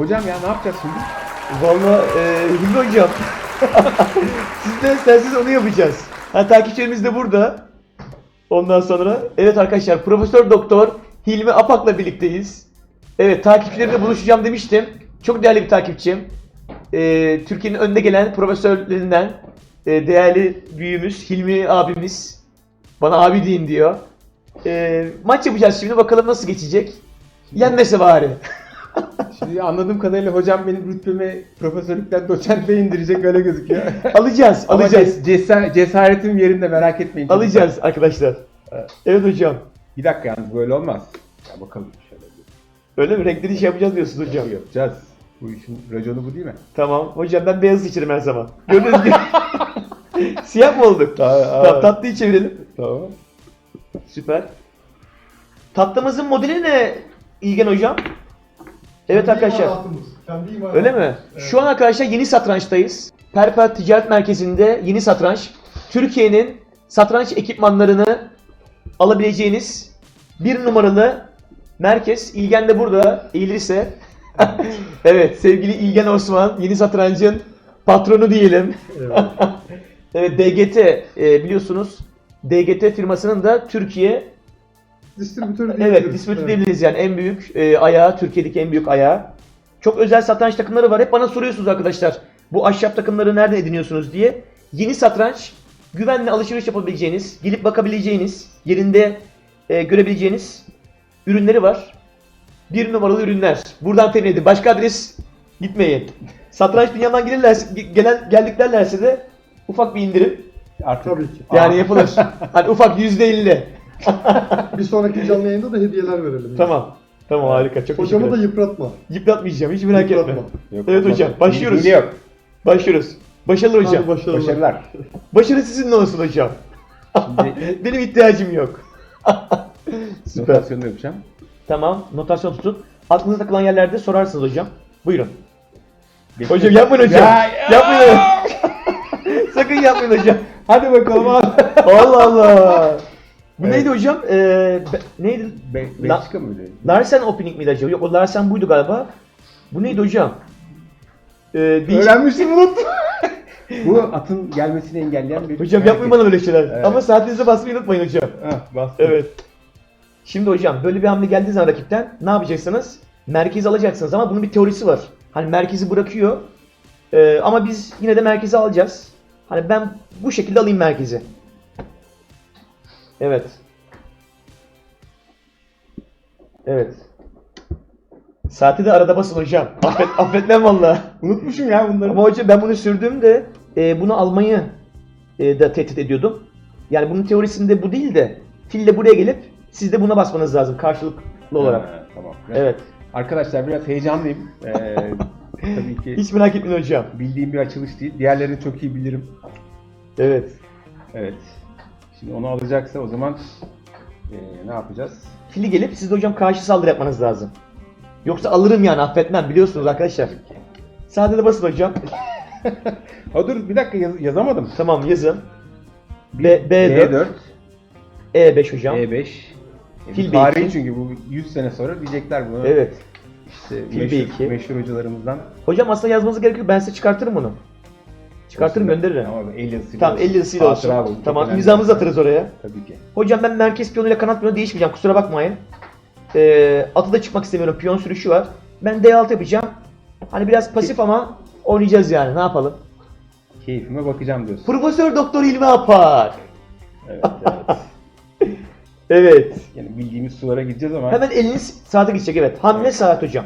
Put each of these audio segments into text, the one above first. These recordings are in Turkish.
Hocam ya ne yapacağız şimdi? Valla e, Hilmi hocam. Siz de isterseniz onu yapacağız. Ha, takipçilerimiz de burada. Ondan sonra evet arkadaşlar Profesör Doktor Hilmi Apak'la birlikteyiz. Evet takipçilerimle buluşacağım demiştim. Çok değerli bir takipçim. E, Türkiye'nin önde gelen profesörlerinden e, değerli büyüğümüz Hilmi abimiz. Bana abi deyin diyor. E, maç yapacağız şimdi bakalım nasıl geçecek. Yenmese bari. Şimdi anladığım kadarıyla hocam benim rütbemi profesörlükten doçentliğe indirecek öyle gözüküyor. alacağız, Ama alacağız. ces- cesa- cesaretim yerinde merak etmeyin. çocuklar. Alacağız arkadaşlar. Evet. Hocam. Bir dakika yalnız böyle olmaz. Ya bakalım şöyle bir Öyle mi? Renkleri şey yapacağız diyorsunuz hocam. yapacağız. Bu işin raconu bu değil mi? Tamam. Hocam ben beyaz içerim her zaman. Gördüğünüz gibi. Siyah mı olduk? Aa. Tamam tatlıyı çevirelim. Tamam. Süper. Tatlımızın modeli ne İlgen hocam? Evet Kendi arkadaşlar. Öyle mi? Evet. Şu an arkadaşlar yeni satrançtayız. Perper Ticaret Merkezi'nde yeni satranç. Türkiye'nin satranç ekipmanlarını alabileceğiniz bir numaralı merkez. İlgen de burada eğilirse. evet sevgili İlgen Osman yeni satrancın patronu diyelim. Evet. Evet DGT e, biliyorsunuz DGT firmasının da Türkiye Distribütör Evet, diyebiliriz. distribütör diyebiliriz yani en büyük e, ayağı, Türkiye'deki en büyük ayağı. Çok özel satranç takımları var. Hep bana soruyorsunuz arkadaşlar. Bu ahşap takımları nereden ediniyorsunuz diye. Yeni satranç, güvenle alışveriş yapabileceğiniz, gelip bakabileceğiniz, yerinde e, görebileceğiniz ürünleri var. Bir numaralı ürünler. Buradan temin edin. Başka adres gitmeyin. Satranç dünyadan gelirlerse, gelen, geldiklerlerse de ufak bir indirim Artık Tabii ki. yani yapılır. hani ufak yüzde elli. Bir sonraki canlı yayında da hediyeler verelim. Tamam. Tamam harika. Çok Hocamı da ederim. yıpratma. Yıpratmayacağım hiç merak etme. Yıpratma. Yok, Evet olmaz. hocam, başlıyoruz. Hile yok. Başlıyoruz. Başarılı hocam. Hadi başarılar. Başarılar. Başarı sizinle olsun hocam. Şimdi Benim ihtiyacım yok. Süper. notasyonu yapacağım. Tamam. Notasyon tutun. Aklınıza takılan yerlerde sorarsınız hocam. Buyurun. Hocam yapmayın hocam. Ya, ya. Yapmayın. Sakın yapmayın hocam. Hadi bakalım abi. Allah Allah. Bu Evet. neydi hocam? Ee, be- neydi? Be La- Belçika mı öyle? Larsen Opening miydi acaba? Yok o Larsen buydu galiba. Bu neydi hocam? Ee, değiş- Öğrenmiştim unuttum. Bu atın gelmesini engelleyen bir Hocam yapmayın bana böyle şeyler. Evet. Ama saatinize basmayı unutmayın hocam. Heh, bastım. Evet. Şimdi hocam böyle bir hamle geldiği zaman rakipten ne yapacaksınız? Merkezi alacaksınız ama bunun bir teorisi var. Hani merkezi bırakıyor. Ee, ama biz yine de merkezi alacağız. Hani ben bu şekilde alayım merkezi. Evet. Evet. Saati de arada basın hocam. Affet, affetmem valla. Unutmuşum ya bunları. Ama hocam ben bunu sürdüğümde e, bunu almayı e, da tehdit ediyordum. Yani bunun teorisinde bu değil de fille buraya gelip siz de buna basmanız lazım karşılıklı olarak. Ha, tamam. Evet. Arkadaşlar biraz heyecanlıyım. Ee, tabii ki Hiç merak etmeyin hocam. bildiğim bir açılış değil. Diğerlerini çok iyi bilirim. Evet. Evet. Şimdi onu alacaksa o zaman ee, ne yapacağız? Fili gelip siz de hocam karşı saldırı yapmanız lazım. Yoksa alırım yani affetmem biliyorsunuz arkadaşlar. Sade de basın hocam. Ha dur bir dakika yaz- yazamadım. tamam yazın. B, B4, B4, E5 hocam. E5. E, Fil tarihi B2. çünkü bu 100 sene sonra diyecekler bunu. Evet. İşte Fil meşhur, B2. meşhur hocalarımızdan. Hocam aslında yazmanız gerekiyor. Ben size çıkartırım bunu. Çıkartırım Olsun. gönderirim. Ama el yazısıyla Tamam olsun. el yazısıyla Hatıra bu, olsun. çok Tamam önemli. imzamızı atarız oraya. Tabii ki. Hocam ben merkez piyonuyla kanat piyonu değişmeyeceğim. Kusura bakmayın. Ee, atı da çıkmak istemiyorum. Piyon sürüşü var. Ben D6 yapacağım. Hani biraz pasif ama oynayacağız yani. Ne yapalım? Keyfime bakacağım diyorsun. Profesör Doktor İlmi Apar. Evet, evet. Evet. Yani bildiğimiz sulara gideceğiz ama Hemen eliniz saate gidecek. Evet. Hamle saat hocam.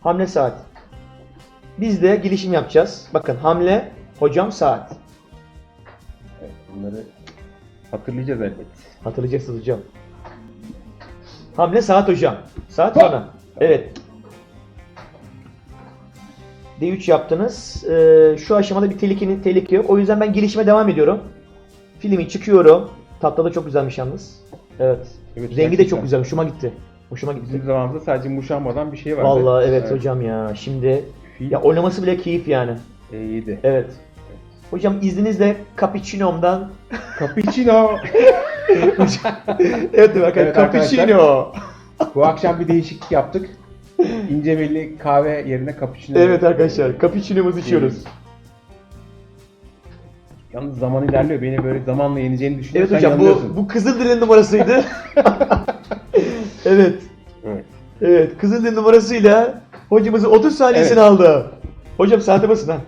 Hamle saat. Biz de gelişim yapacağız. Bakın hamle hocam saat. evet, bunları hatırlayacağız elbet. Hatırlayacaksınız hocam. Hamle saat hocam. Saat Hop. sonra. Evet. D3 yaptınız. Ee, şu aşamada bir tehlikenin tehlike yok. O yüzden ben gelişime devam ediyorum. Filmi çıkıyorum. Tatlı da çok güzelmiş yalnız. Evet. Evet, Rengi de gerçekten. çok güzel. Hoşuma gitti. Hoşuma gitti. Bizim zamanımızda sadece muşanmadan bir şey vardı. Vallahi evet, hocam ya. Şimdi Fil ya oynaması bile keyif yani. E7. Evet. Hocam izninizle Cappuccino'mdan Cappuccino. Evet arkadaşlar? Evet arkadaşlar. Cappuccino. Bu akşam bir değişiklik yaptık. ince belli kahve yerine cappuccino. Evet arkadaşlar, cappuccino'muzu içiyoruz. Yalnız zaman ilerliyor. Beni böyle zamanla yeneceğini Evet düşünüyorsan hocam yanılıyorsun. bu, bu Kızılderili numarasıydı. evet. Evet. Evet Kızılderili numarasıyla hocamızı 30 saniyesini aldı. Hocam saate basın ha.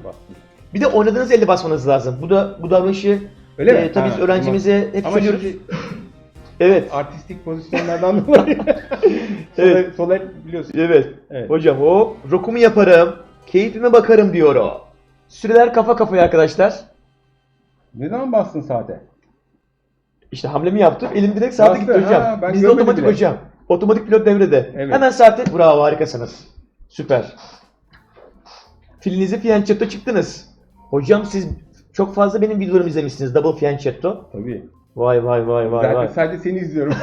Bir de oynadığınız elle basmanız lazım. Bu da bu davranışı Öyle mi? e, tabii biz Ha, öğrencimize hep Ama söylüyoruz. şimdi Evet. artistik pozisyonlardan dolayı. Evet. Sol el biliyorsun. Evet. Evet. Hocam o rokumu yaparım, keyfime bakarım diyor o. Süreler kafa kafaya arkadaşlar. Ne zaman bastın saate? İşte hamlemi yaptım. Elim direkt saate Bastı, gitti hocam. ha, ben Bizde görmedim otomatik bile. hocam. Otomatik pilot devrede. Evet. Hemen saate. Bravo harikasınız. Süper. Filinizi fiyanchetto çıktınız. Hocam siz çok fazla benim videolarımı izlemişsiniz. Double fiyanchetto. Tabii. Vay vay vay vay Zaten vay. sadece seni izliyorum.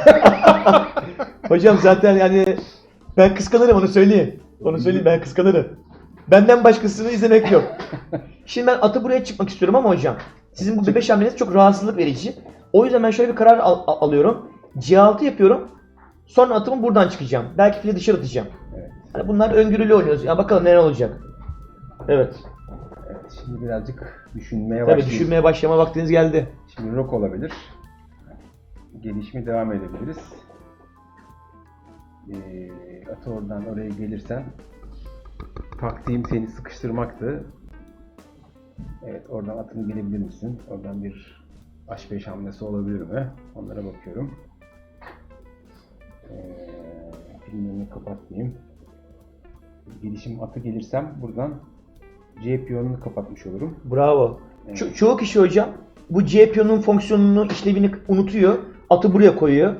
Hocam zaten yani ben kıskanırım onu söyleyeyim. Onu söyleyeyim ben kıskanırım. Benden başkasını izlemek yok. Şimdi ben atı buraya çıkmak istiyorum ama hocam sizin bu bebeş hamleniz çok rahatsızlık verici. O yüzden ben şöyle bir karar al- al- alıyorum. C6 yapıyorum. Sonra atımı buradan çıkacağım. Belki fili dışarı atacağım. evet. Hani bunlar öngörülü oynuyoruz. Ya bakalım ne olacak. Evet. evet. Şimdi birazcık düşünmeye Tabii düşünmeye başlama vaktiniz geldi. Şimdi rock olabilir. Gelişme devam edebiliriz. Ee, atı oradan oraya gelirsen taktiğim seni sıkıştırmaktı. Evet oradan atını gelebilir misin? Oradan bir H5 hamlesi olabilir mi? Onlara bakıyorum. Ee, filmlerini kapatmayayım. Gelişim atı gelirsem buradan Piyonunu kapatmış olurum. Bravo. Evet. Ço- çoğu kişi hocam bu C piyonun fonksiyonunu, işlevini unutuyor. Atı buraya koyuyor.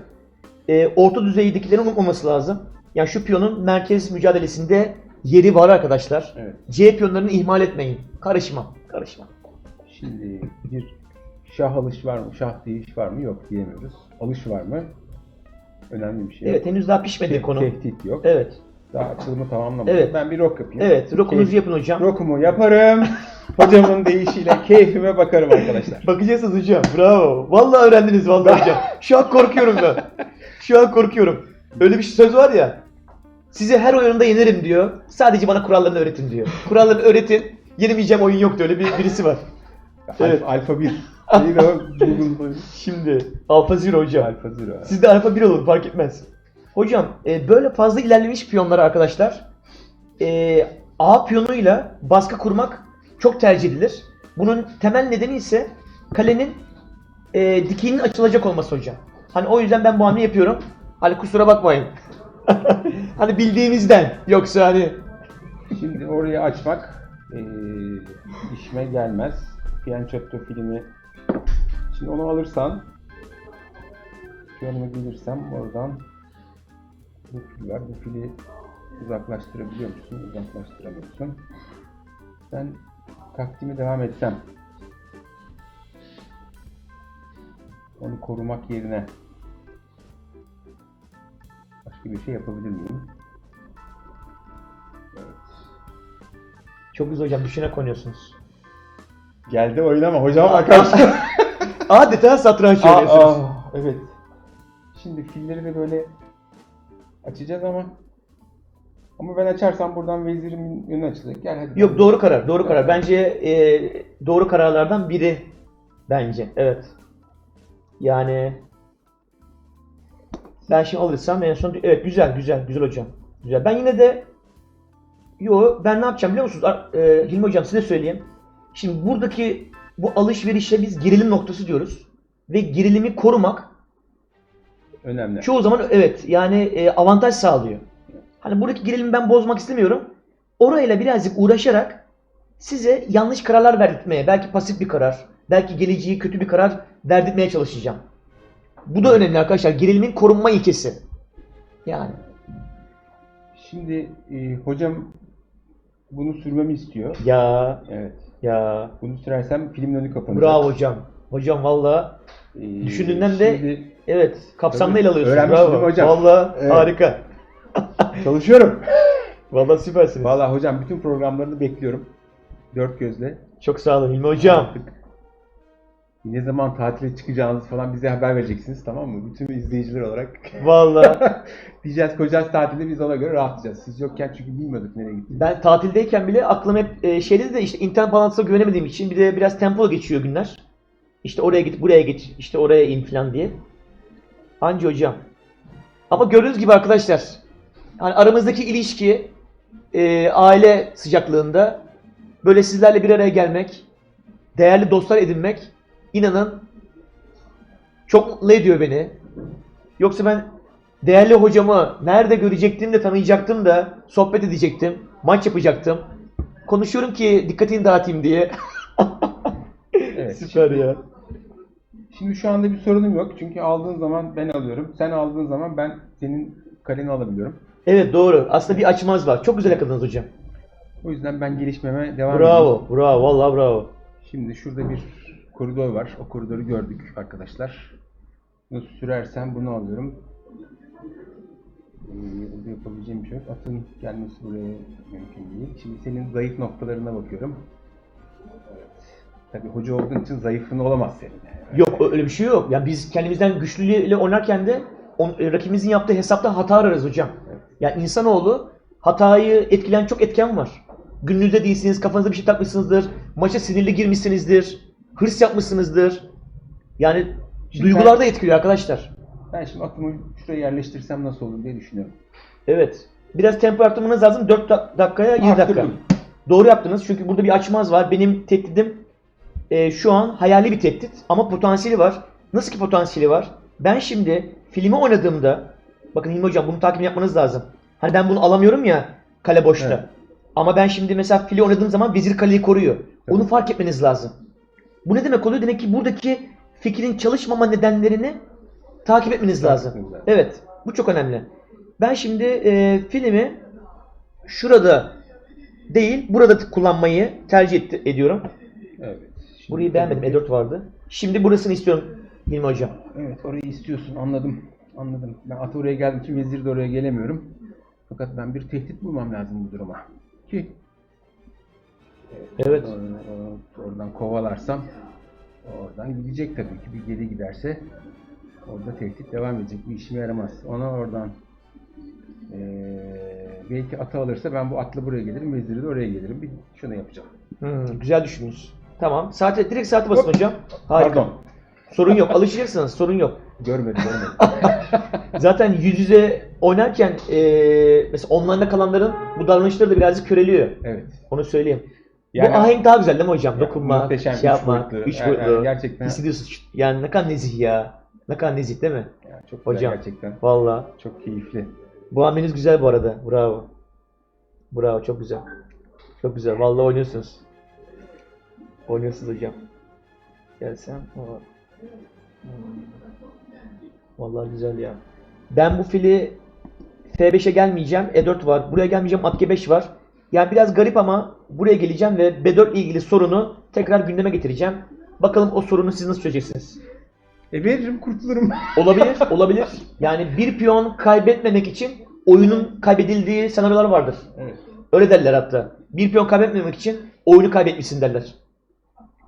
Ee, orta düzeydekilerin unutmaması lazım. Yani şu piyonun merkez mücadelesinde yeri var arkadaşlar. Evet. C piyonlarını ihmal etmeyin. Karışma. Karışma. Şimdi bir şah alış var mı? Şah değiş var mı? Yok diyemiyoruz. Alış var mı? Önemli bir şey. Evet henüz daha pişmedi Te- konu. Tehdit yok. Evet. Daha açılımı tamamlamadım. Evet. Ben bir rock yapayım. Evet. Rokunuzu Keyif- yapın hocam. Rokumu yaparım. Hocamın deyişiyle keyfime bakarım arkadaşlar. Bakacaksınız hocam. Bravo. Vallahi öğrendiniz vallahi hocam. Şu an korkuyorum ben. Şu an korkuyorum. Öyle bir söz var ya. Size her oyunda yenerim diyor. Sadece bana kurallarını öğretin diyor. Kurallarını öğretin. Yenemeyeceğim oyun yok diyor. Öyle bir birisi var. Evet. Alfa, alfa 1. Neydi o? Google Şimdi Alfa Zero hocam. Alfa 0. Siz de Alfa 1 olun fark etmez. Hocam e, böyle fazla ilerlemiş piyonları arkadaşlar e, A piyonuyla baskı kurmak çok tercih edilir. Bunun temel nedeni ise kalenin e, dikeyinin açılacak olması hocam. Hani o yüzden ben bu hamle yapıyorum. Hani kusura bakmayın. hani bildiğimizden yoksa hani Şimdi orayı açmak eee işime gelmez. Piyançotto filmi. Şimdi onu alırsan Piyonuma gelirsem oradan bu fil var. Bu fili uzaklaştırabiliyor musun? Uzaklaştıramıyorsun. Ben taktiğime devam etsem onu korumak yerine başka bir şey yapabilir miyim? Evet. çok güzel hocam düşüne konuyorsunuz. Geldi oynama hocam arkadaşlar. Adeta satranç oynuyorsunuz. evet. Şimdi filleri de böyle açacağız ama ama ben açarsam buradan vezirimin önü açılacak. Gel hadi. Yok doğru karar, doğru karar. Bence e, doğru kararlardan biri bence. Evet. Yani ben şimdi alırsam en son evet güzel güzel güzel hocam. Güzel. Ben yine de yo ben ne yapacağım biliyor musunuz? Ar- E, Hilmi hocam size söyleyeyim. Şimdi buradaki bu alışverişe biz gerilim noktası diyoruz. Ve gerilimi korumak Önemli. çoğu zaman evet yani e, avantaj sağlıyor. Hani buradaki gerilimi ben bozmak istemiyorum. Orayla birazcık uğraşarak size yanlış kararlar verdirtmeye, belki pasif bir karar, belki geleceği kötü bir karar verdirtmeye çalışacağım. Bu da önemli arkadaşlar. Gerilimin korunma ilkesi. Yani. Şimdi e, hocam bunu sürmemi istiyor. Ya Evet. ya. Bunu sürersem filmin önü kapanacak. Bravo hocam. Hocam valla Ee, Düşündüğünden de- evet kapsamlı ele alıyorsun. Öğrenmişsin Bravo. hocam? Valla Evet. harika. çalışıyorum. Valla süpersiniz. Vallahi hocam bütün programlarını bekliyorum. Dört gözle. Çok sağ olun Hilmi hocam. Artık Ne zaman tatile çıkacağınızı falan bize haber vereceksiniz tamam mı? Bütün izleyiciler olarak. Vallahi Diyeceğiz kocası tatilde biz ona göre rahatlayacağız. Siz yokken çünkü bilmiyorduk nereye gittiğini. ben tatildeyken bile aklım hep e, şeyde de işte internet bağlantısına güvenemediğim için bir de biraz tempolu geçiyor günler. İşte oraya git, buraya git, işte oraya in falan diye. Anca hocam. Ama gördüğünüz gibi arkadaşlar, hani aramızdaki ilişki, e, aile sıcaklığında böyle sizlerle bir araya gelmek, değerli dostlar edinmek, inanın çok mutlu ediyor beni. Yoksa ben değerli hocamı nerede görecektim de tanıyacaktım da sohbet edecektim, maç yapacaktım. Konuşuyorum ki dikkatini dağıtayım diye. Evet. Süper ya. Şimdi şu anda bir sorunum yok. Çünkü aldığın zaman ben alıyorum. Sen aldığın zaman ben senin kaleni alabiliyorum. Evet doğru. Aslında bir açmaz var. Çok güzel yakaladınız hocam. O yüzden ben gelişmeme devam ediyorum. Bravo, bravo, vallahi bravo. Şimdi şurada bir koridor var. O koridoru gördük arkadaşlar. Bunu sürersem bunu alıyorum. Ee, burada yapabileceğim bir şey yok. Atın gelmesi buraya mümkün değil. Şimdi senin zayıf noktalarına bakıyorum. Tabii hoca olduğun için zayıfın olamaz senin. Yok öyle bir şey yok. Yani biz kendimizden güçlüyle oynarken de on, e, rakibimizin yaptığı hesapta hata ararız hocam. Evet. Yani insanoğlu hatayı etkileyen çok etken var. Gününüzde değilsiniz, kafanıza bir şey takmışsınızdır, maça sinirli girmişsinizdir, hırs yapmışsınızdır. Yani Şimdi duygular da etkiliyor arkadaşlar. Ben şimdi atımı şuraya yerleştirsem nasıl olur diye düşünüyorum. Evet. Biraz tempo arttırmanız lazım. 4 da- dakikaya 7 dakika. Doğru yaptınız çünkü burada bir açmaz var. Benim tehdidim e, şu an hayali bir tehdit ama potansiyeli var. Nasıl ki potansiyeli var? Ben şimdi filmi oynadığımda bakın Hilmi Hocam bunu takip yapmanız lazım. Hani ben bunu alamıyorum ya kale boşta. Evet. Ama ben şimdi mesela fili oynadığım zaman vezir kaleyi koruyor. Evet. Onu fark etmeniz lazım. Bu ne demek oluyor? Demek ki buradaki fikrin çalışmama nedenlerini takip etmeniz Takip lazım. etmeniz lazım. Evet. Bu çok önemli. Ben şimdi e, filmi şurada değil, burada kullanmayı tercih etti- ediyorum. Evet. Şimdi- Burayı beğenmedim. E4 vardı. Şimdi burasını istiyorum Hilmi Hocam. Evet orayı istiyorsun anladım. Anladım. Ben atı oraya geldiğim için vezir de oraya gelemiyorum. Fakat ben bir tehdit bulmam lazım bu duruma. Ki Evet. oradan, oradan kovalarsam oradan gidecek tabii ki. Bir geri giderse orada tehdit devam edecek. Bir işime yaramaz. Ona oradan eee, belki atı alırsa ben bu atla buraya gelirim. Veziri de oraya gelirim. Bir şunu yapacağım. Hmm, güzel düşünmüş. Tamam. Saate, direkt saate basın Hop. hocam. Harika. Pardon. Sorun yok. Alışacaksınız. Sorun yok. Görmedim görmedim. Zaten yüz yüze oynarken e, mesela online'da kalanların bu davranışları da birazcık köreliyor. evet. Onu söyleyeyim. Yani- bu ahenk daha güzel değil mi hocam? Dokunma, Muhteşem. şey yapma, boyutlu. üç Yani- boyutlu. yani gerçekten Hissediyorsun. Yani ne kadar nezih ya. Ne kadar nezih değil mi? yani çok güzel Hocam. gerçekten. Vallahi. Çok keyifli. Bu hamleniz güzel bu arada. Bravo. Bravo çok güzel. Çok güzel. Vallahi oynuyorsunuz. Oynuyorsunuz hocam. Gelsem. Aa. Hmm. Vallahi güzel ya. Ben bu fili F5'e gelmeyeceğim. E4 var. Buraya gelmeyeceğim. At G5 var. Yani biraz garip ama buraya geleceğim ve B4 ile ilgili sorunu tekrar gündeme getireceğim. Bakalım o sorunu siz nasıl çözeceksiniz? E veririm kurtulurum. Olabilir, olabilir. Yani bir piyon kaybetmemek için oyunun kaybedildiği senaryolar vardır. evet. Öyle derler hatta. Bir piyon kaybetmemek için oyunu kaybetmişsin derler.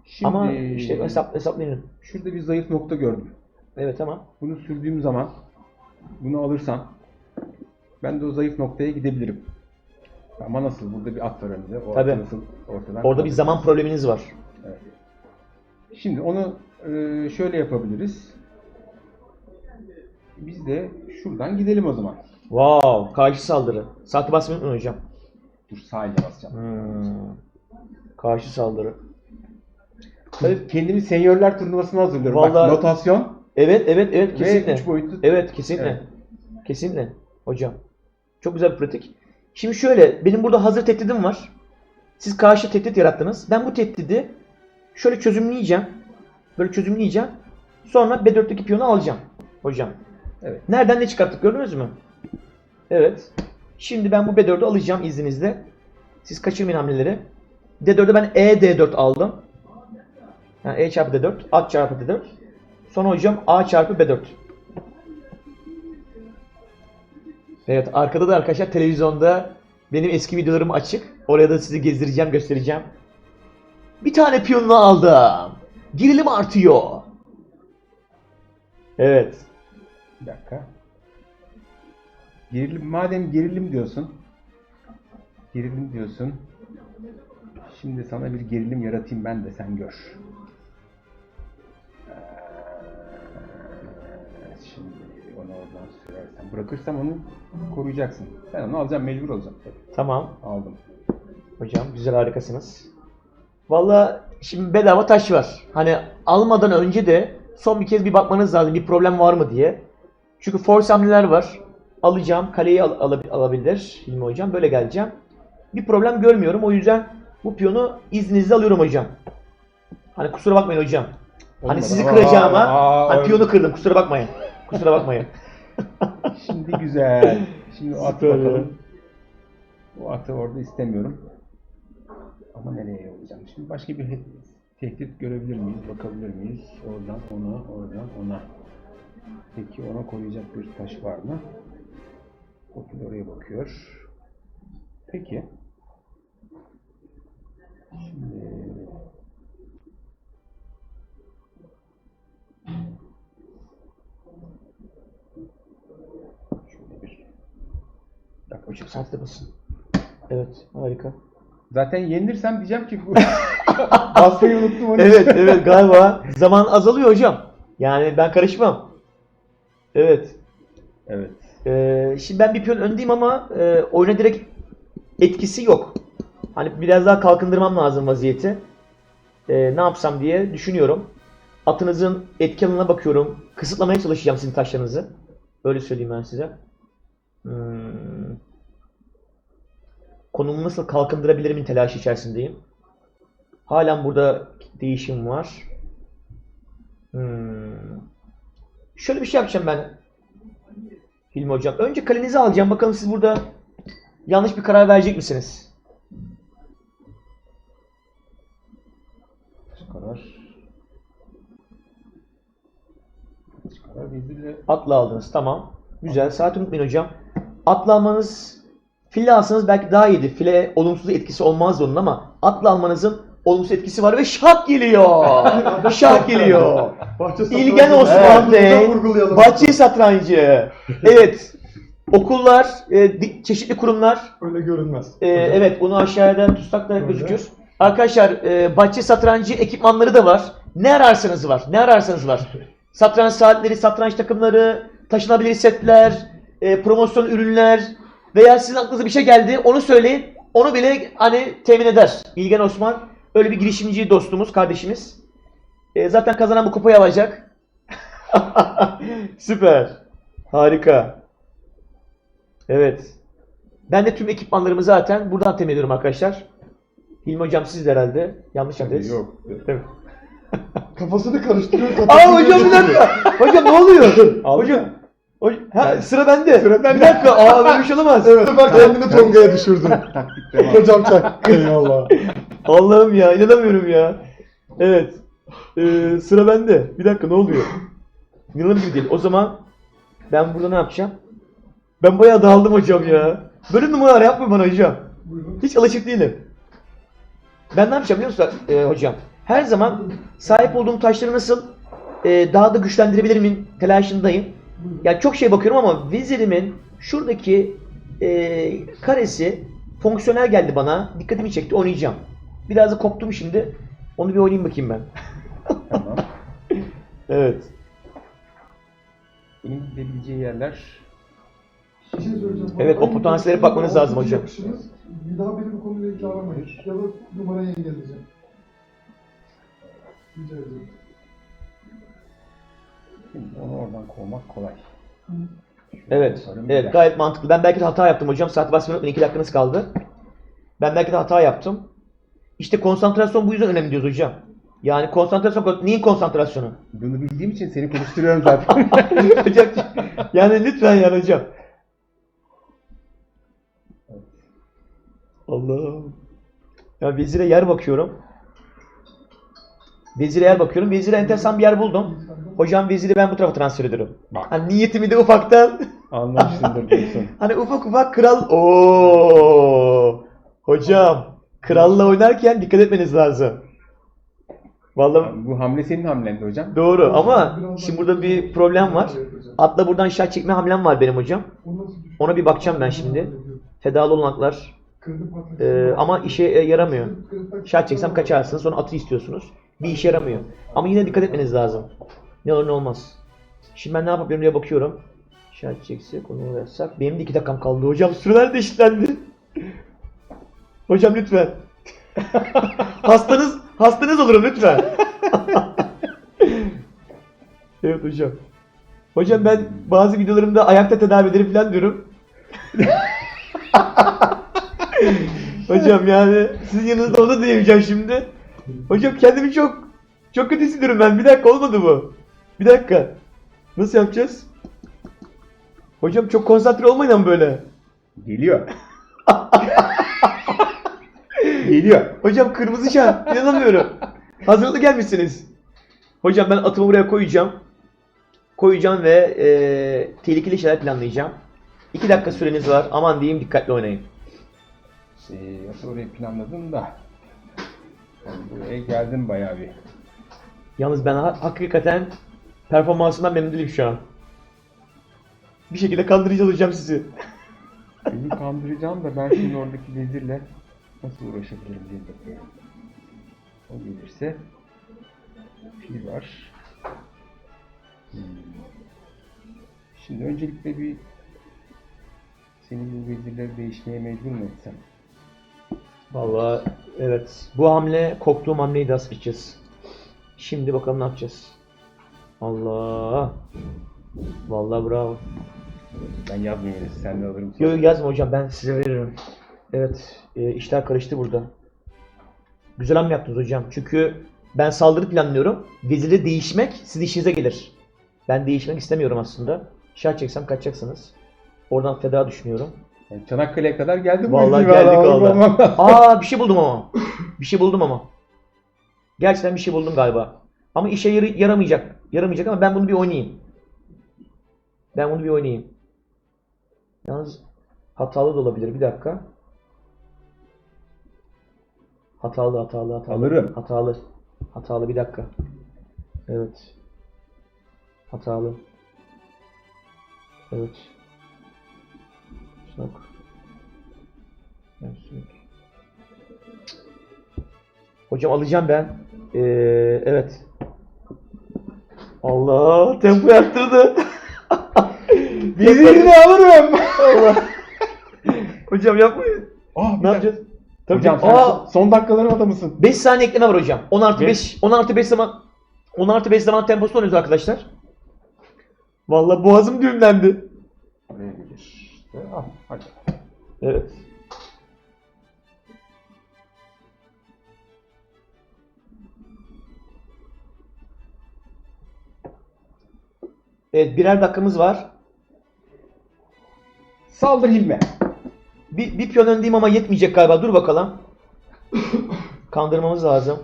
Şimdi Ama işte hesap hesaplayın. şurada bir zayıf nokta gördüm. Evet tamam. Bunu sürdüğüm zaman bunu alırsam ben de o zayıf noktaya gidebilirim. Ama nasıl? Burada bir at var önünde. O Tabii. nasıl ortadan Orada bir zaman probleminiz var. Şimdi onu e, şöyle yapabiliriz. Biz de şuradan gidelim o zaman. Wow, karşı saldırı. Saati basmayı unutmayın hocam. Dur sağ ile basacağım. Hmm. Karşı saldırı. Tabii. Kendimi senyörler turnuvasına hazırlıyorum. Vallahi- Bak notasyon Evet, evet, evet ve kesinlikle. üç boyutlu. Evet, kesinlikle. Evet. Kesinlikle. Hocam. Çok güzel bir pratik. Şimdi şöyle, benim burada hazır tehdidim var. Siz karşı tehdit yarattınız. Ben bu tehdidi şöyle çözümleyeceğim. Böyle çözümleyeceğim. Sonra B4'teki piyonu alacağım. Hocam. Evet. Nereden ne çıkarttık gördünüz mü? Evet. Şimdi ben bu B4'ü alacağım izninizle. Siz kaçırmayın hamleleri. D4'e ben E D4 aldım. Yani E çarpı D4, at çarpı D4. Sonra hocam A çarpı B4. Evet arkada da arkadaşlar televizyonda benim eski videolarım açık. Oraya da sizi gezdireceğim, göstereceğim. Bir tane piyonunu aldım. Gerilim artıyor. Evet. Bir dakika. Gerilim, madem gerilim diyorsun. Gerilim diyorsun. Şimdi sana bir gerilim yaratayım ben de sen gör. Şimdi onu oradan sürersen. Bırakırsam onu koruyacaksın. Ben onu alacağım mecbur olacağım. Tamam. Aldım. Hocam güzel harikasınız. Valla şimdi bedava taş var. Hani almadan önce de son bir kez bir bakmanız lazım bir problem var mı diye. Çünkü force hamleler var. Alacağım, kaleyi al- alabi- alabilir Hilmi hocam. Böyle geleceğim. Bir problem görmüyorum. O yüzden bu piyonu izninizle alıyorum hocam. Hani kusura bakmayın hocam. Hani Olmadı. sizi Aa, kıracağıma aa, hani piyonu kırdım. Kusura bakmayın. Kusura bakmayın. Şimdi güzel. Şimdi o atı bakalım. O atı orada istemiyorum. Ama nereye yollayacağım? Şimdi başka bir tehdit görebilir miyiz? Bakabilir miyiz? Oradan ona, oradan ona. Peki ona koyacak bir taş var mı? O fil oraya bakıyor. Peki. Şimdi hocam. Saate basın. Evet harika. Zaten yenilirsem diyeceğim ki bu basmayı unuttum onu. Evet evet galiba zaman azalıyor hocam. Yani ben karışmam. Evet. Evet. Ee, şimdi ben bir piyon öndeyim ama e, oyuna direkt etkisi yok. Hani biraz daha kalkındırmam lazım vaziyeti. Ee, ne yapsam diye düşünüyorum. Atınızın etki alanına bakıyorum. Kısıtlamaya çalışacağım sizin taşlarınızı. Öyle söyleyeyim ben size. Hmm. Konumu nasıl kalkındırabilirimin telaşı içerisindeyim. Halen burada değişim var. Hmm. Şöyle bir şey yapacağım ben. Hilmi hocam. Önce kalenizi alacağım. Bakalım siz burada yanlış bir karar verecek misiniz? Karar. Karar Atla aldınız. Tamam. Güzel. Saat unutmayın hocam. Atla file alsanız belki daha iyiydi. File olumsuz etkisi olmazdı onun ama atla almanızın olumsuz etkisi var ve şak geliyor. şak geliyor. İlgen. Osman Bey. Bahçe satrancı. Evet. Okullar, e, çeşitli kurumlar Öyle görünmez. Ee, evet bunu aşağıda tutsak da Böyle. gözükür. Arkadaşlar e, bahçe satrancı ekipmanları da var. Ne ararsanız var. Ne ararsanız var. Satranç saatleri, satranç takımları, taşınabilir setler, e, promosyon ürünler veya sizin aklınıza bir şey geldi onu söyleyin. Onu bile hani temin eder. İlgen Osman öyle bir girişimci dostumuz, kardeşimiz. E, zaten kazanan bu kupayı alacak. Süper. Harika. Evet. Ben de tüm ekipmanlarımı zaten buradan temin ediyorum arkadaşlar. Hilmi hocam siz de herhalde. Yanlış adres. yok. Evet. Kafasını karıştırıyor. Aa kafasını hocam bir karıştırıyor. dakika. Hocam ne oluyor? Hocam. Hocam ha, sıra bende. Sıra bende. Bir dakika. Bir şey olamaz. Evet ben kendini Tonga'ya düşürdüm. Taktik devam. Hocam çak. Eyvallah. Allah'ım ya inanamıyorum ya. Evet. Ee, sıra bende. Bir dakika ne oluyor? İnanılır gibi değil. O zaman ben burada ne yapacağım? Ben bayağı dağıldım hocam ya. Böyle numaralar yapma bana hocam. Hiç alışık değilim. Ben ne yapacağım biliyor musun e, hocam? Her zaman sahip olduğum taşları nasıl e, daha da güçlendirebilirim telaşındayım. Yani çok şey bakıyorum ama vezirimin şuradaki e, karesi fonksiyonel geldi bana. Dikkatimi çekti oynayacağım. Biraz da koptum şimdi. Onu bir oynayayım bakayım ben. Tamam. Evet. Benim gidebileceği yerler Bir şey söyleyeceğim. Evet, o yapışınız, bakmanız lazım hocam. yapışınız, Bir daha beni bu konuyla ilgili aramayın. Ya da numarayı engelleyeceğim. Rica ederim. Şimdi onu oradan kovmak kolay. Evet. Evet gayet mantıklı. Ben belki de hata yaptım hocam. Saat basmayı unutmayın. 2 dakikanız kaldı. Ben belki de hata yaptım. İşte konsantrasyon bu yüzden önemli diyoruz hocam. Yani konsantrasyon, neyin konsantrasyonu? Bunu bildiğim için seni konuşturuyorum zaten. hocam yani lütfen yani hocam. Allah'ım. Ya vezire yer bakıyorum. Vezire yer bakıyorum. Vezire enteresan bir yer buldum. Hocam veziri ben bu tarafa transfer ediyorum. Bak. Hani niyetimi de ufaktan Anlamışsındır diyorsun. Hani ufak ufak kral... Oo! Hocam, kralla oynarken dikkat etmeniz lazım. Vallahi Bu hamle senin hamlendi hocam. doğru ama şimdi burada bir problem var. Atla buradan şah çekme hamlem var benim hocam. Ona bir bakacağım ben şimdi. Fedalı patladı. Ee, ama işe yaramıyor. Şart çeksem kaçarsınız sonra atı istiyorsunuz. Bir işe yaramıyor. Ama yine dikkat etmeniz lazım. Ne olur ne olmaz. Şimdi ben ne yapabilirim diye bakıyorum. Şart çeksek onu yazsak. Benim de iki dakikam kaldı hocam. Süreler de eşitlendi. hocam lütfen. hastanız hastanız olurum lütfen. evet hocam. Hocam ben bazı videolarımda ayakta tedavi ederim falan diyorum. Hocam yani sizin yanınızda onu diyemeyeceğim şimdi. Hocam kendimi çok çok kötü hissediyorum ben. Bir dakika olmadı bu. Bir dakika. Nasıl yapacağız? Hocam çok konsantre olmayın ama böyle. Geliyor. Geliyor. Hocam kırmızı şah. İnanamıyorum. Hazırlıklı gelmişsiniz. Hocam ben atımı buraya koyacağım. Koyacağım ve eee tehlikeli şeyler planlayacağım. 2 dakika süreniz var. Aman diyeyim dikkatli oynayın. Ee, yoksa orayı planladın da. Buraya geldim bayağı bir. Yalnız ben ha- hakikaten performansından memnun değilim şu an. Bir şekilde kandıracağız hocam sizi. Seni kandıracağım da ben şimdi oradaki vezirle nasıl uğraşabilirim diye bakıyorum. O gelirse fil var. Hmm. Şimdi öncelikle bir senin bu vezirleri değişmeye mecbur mu etsem? Vallahi evet. Bu hamle korktuğum hamleydi açıkçası. Şimdi bakalım ne yapacağız. Allah. Vallahi bravo. Ben yazmayayım sen de alırım. Yo yo yazma hocam ben size veririm. Evet e, işler karıştı burada. Güzel hamle yaptınız hocam. Çünkü ben saldırı planlıyorum. Veziri değişmek sizin işinize gelir. Ben değişmek istemiyorum aslında. Şah çeksem kaçacaksınız. Oradan feda düşünüyorum. Yani Çanakkale'ye kadar geldik. bu Vallahi geldik lazım. Aa bir şey buldum ama. Bir şey buldum ama. Gerçekten bir şey buldum galiba. Ama işe yarı- yaramayacak. Yaramayacak ama ben bunu bir oynayayım. Ben bunu bir oynayayım. Yalnız hatalı da olabilir. Bir dakika. Hatalı, hatalı, hatalı. Alırım. Hatalı. Hatalı bir dakika. Evet. Hatalı. Evet. Sok. Sok. Hocam alacağım ben. Ee, evet. Allah tempo arttırdı. Vezirini alırım. Allah. Hocam yapmayın. Ah, Ne yapacağız? Tabii Hocam sen Aa, son- dakikaların adamısın. 5 saniye ekleme var hocam. 10 artı Beş. 5 10 artı 5 zaman 10 artı 5 zaman temposu oynuyoruz arkadaşlar. Vallahi boğazım düğümlendi. Oraya gelir. Al, hadi. Evet. Evet birer dakikamız var. Saldır Hilmi. Bir, bir piyon öndeyim ama yetmeyecek galiba. Dur bakalım. Kandırmamız lazım.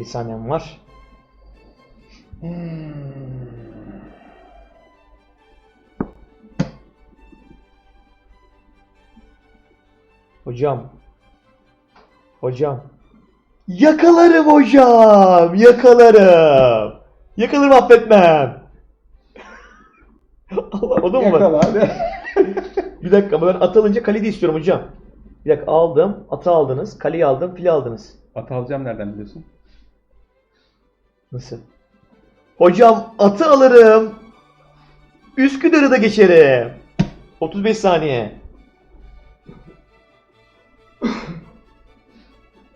Bir saniyem var. Hocam. Hocam. Yakalarım hocam. Yakalarım. Yakalarım affetmem. Allah o da mı var? Bir dakika ama ben at alınca kaleyi de istiyorum hocam. Bir dakika aldım. Atı aldınız. Kaleyi aldım. Fili aldınız. At alacağım nereden biliyorsun? Nasıl? Hocam atı alırım. Üsküdar'ı da geçerim. 35 saniye.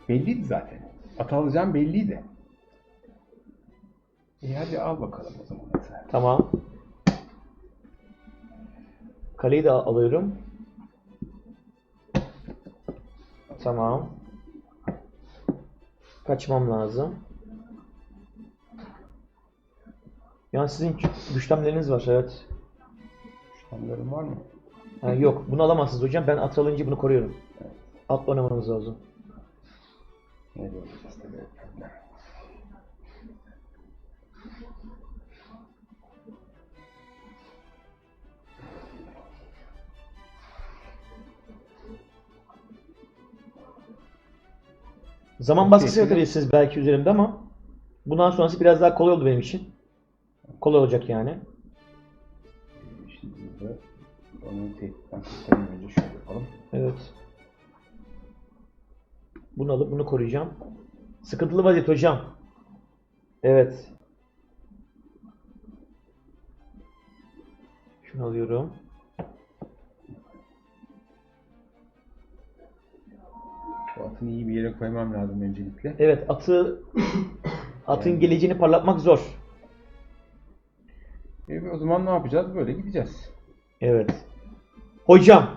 Belliydi zaten. At alacağım belliydi. İyi hadi al bakalım o zaman. Tamam. Kaleyi de al- alıyorum. Tamam. Kaçmam lazım. Yani sizin güçlemleriniz var evet. Güçlemlerim var mı? Yani yok bunu alamazsınız hocam. Ben at alınca bunu koruyorum. Evet. Atla oynamanız lazım. Ne diyeceğiz. Zaman baskısı yapabilirsiniz belki üzerimde ama bundan sonrası biraz daha kolay oldu benim için. Kolay olacak yani. Şimdi burada onu tehditten kurtarayım önce şöyle yapalım. Evet. Bunu alıp bunu koruyacağım. Sıkıntılı vaziyet hocam. Evet. Şunu alıyorum. Bu atını iyi bir yere koymam lazım öncelikle. Evet atı atın geleceğini parlatmak zor. E, o zaman ne yapacağız? Böyle gideceğiz. Evet. Hocam.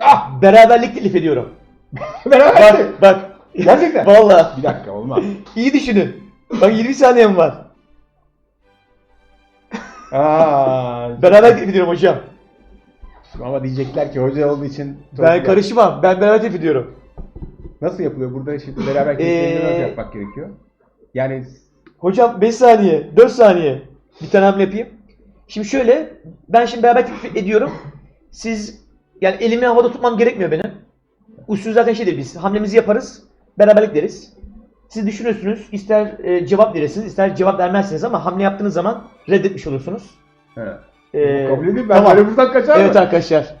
Ah! Beraberlik teklif ediyorum. Beraber. Bak bak. Gerçekten. Vallahi. Bir dakika olmaz. İyi düşünün. Bak 20 saniyem var. Aa, Beraber teklif ediyorum hocam. Ama diyecekler ki hoca olduğu için Ben karışmam. Ben beraber teklif ediyorum. Nasıl yapılıyor? Burada şimdi beraber Ee, kesinlikle nasıl yapmak gerekiyor? Yani Hocam 5 saniye, 4 saniye. Bir tane hamle yapayım. Şimdi şöyle, ben şimdi beraber teklif ediyorum. Siz, yani elimi havada tutmam gerekmiyor benim. Usul zaten şeydir biz, hamlemizi yaparız, beraberlik deriz. Siz düşünürsünüz, ister e, cevap verirsiniz, ister cevap vermezsiniz ama hamle yaptığınız zaman reddetmiş olursunuz. he. Ee, kabul edeyim ben tamam. buradan kaçar Evet mı? arkadaşlar.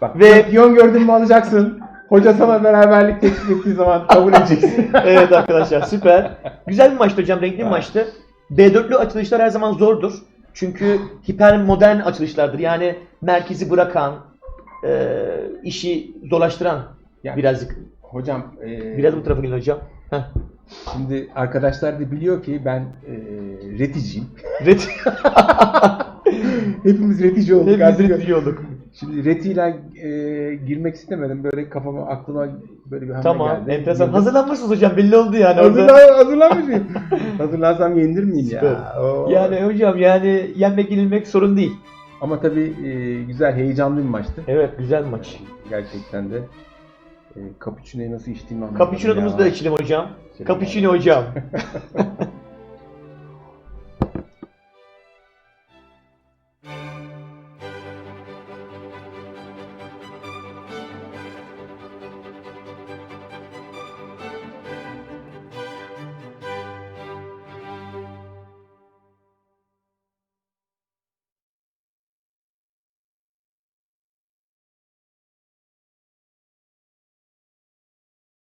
Bak Ve- piyon gördün mü alacaksın. Hoca sana beraberlik teklif ettiği zaman kabul edeceksin. evet arkadaşlar süper. Güzel bir maçtı hocam, renkli bir maçtı. B4'lü açılışlar her zaman zordur. Çünkü hiper modern açılışlardır. Yani merkezi bırakan, e, işi dolaştıran Yani- birazcık. Hocam e, Biraz bu tarafa gelin hocam. Heh. şimdi arkadaşlar da biliyor ki ben e, reticiyim. Ret Hepimiz retici olduk. Hepimiz artık. retici olduk. Şimdi retiyle e, girmek istemedim. Böyle kafama aklıma böyle bir hamle Tamam, geldi. enteresan. Girdim. Hazırlanmışsınız hocam, belli oldu yani. orada. Hazırlan, hazırlanmışım. Hazırlansam yenilir miyim ya? Oo. Yani hocam yani yenmek yenilmek sorun değil. Ama tabii e, güzel, heyecanlı bir maçtı. Evet, güzel maç. Gerçekten de. E, Cappuccino'yu nasıl içtiğimi anlamadım Cappuccino'muzu ya. da içelim hocam. Cappuccino hocam.